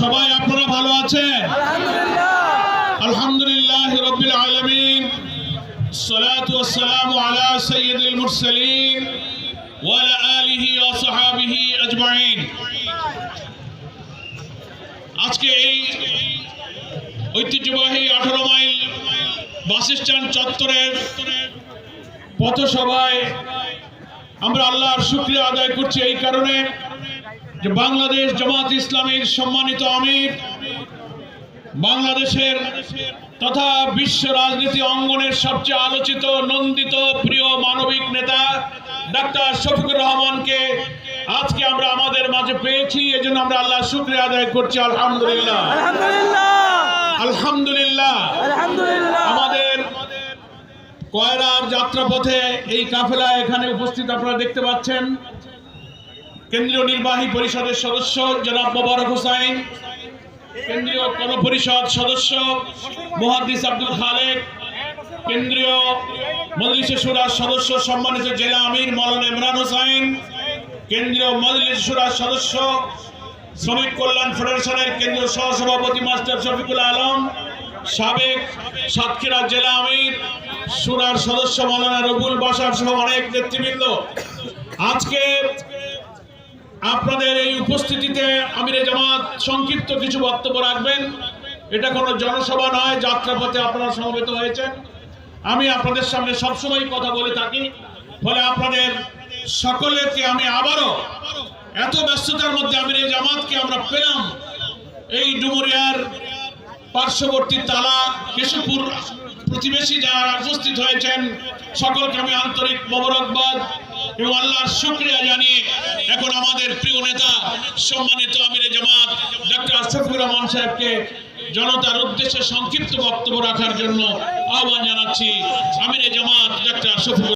সবাই আপনারা ভালো আছেন? আলহামদুলিল্লাহ রবিল আলমিন। সালাম আলা সৈয়দুল মুরসালিন আলিহি ওয়াসহাবিহি আজমাইন। আজকে এই ঐতিহ্যবাহী আঠারো মাইল বাস স্ট্যান্ড চত্বরের পথসভায় আমরা আল্লাহর শুক্রিয়া আদায় করছি এই কারণে যে বাংলাদেশ জামাত ইসলামীর সম্মানিত আমির বাংলাদেশের তথা বিশ্ব রাজনীতি অঙ্গনের সবচেয়ে আলোচিত নন্দিত প্রিয় মানবিক নেতা ডাক্তার শফিকুর রহমানকে আজকে আমরা আমাদের মাঝে পেয়েছি। এজন্য আমরা আল্লাহ শুক্রিয়া আদায় করছি আলহামদুলিল্লাহ। আলহামদুলিল্লাহ। আলহামদুলিল্লাহ। আলহামদুলিল্লাহ। আমাদের কয়রার যাত্রাপথে এই কাফেলা এখানে উপস্থিত আপনারা দেখতে পাচ্ছেন। কেন্দ্রীয় নির্বাহী পরিষদের সদস্য জনাব মোবারক হোসাইন, কেন্দ্রীয় গণপরিষদ সদস্য মুহাদ্দিস আব্দুল খালেক, কেন্দ্রীয় মজলিসে সুরার সদস্য সম্মানিত জেলা আমির মৌলানা ইমরান হোসাইন, কেন্দ্রীয় মজলিস সুরার সদস্য শ্রমিক কল্যাণ ফেডারেশনের কেন্দ্রীয় সহসভাপতি মাস্টার শফিকুল আলম, সাবেক সাতক্ষীরা জেলা আমির সুরার সদস্য মৌলানা রবুল বাসার সহ অনেক নেতৃবৃন্দ। আজকে আপনাদের এই উপস্থিতিতে আমিরে জামাত সংক্ষিপ্ত কিছু বক্তব্য রাখবেন। এটা কোনো জনসভা নয়, যাত্রাপথে আপনারা সমবেত হয়েছেন। আমি আপনাদের সামনে সবসময় কথা বলে থাকি। ফলে আপনাদের সকলেকে আমি আবারও এত ব্যস্ততার মধ্যে আমিরে জামাতকে আমরা পেলাম। এই ডুমুরিয়ার পার্শ্ববর্তী তালা, কেশবপুর প্রতিবেশী যারা উপস্থিত হয়েছেন, সকলকে আমি আন্তরিক মোবারকবাদ এবং আল্লাহর শুক্রিয়া জানিয়ে এখন আমাদের প্রিয় নেতা, সম্মানিত আমিরে জামাত ডক্টর আশফুর রহমান সাহেবকে জনতার উদ্দেশ্যে সংক্ষিপ্ত বক্তব্য রাখার জন্য আহ্বান জানাচ্ছি। আমিরে জামাত ডক্টর আশফুর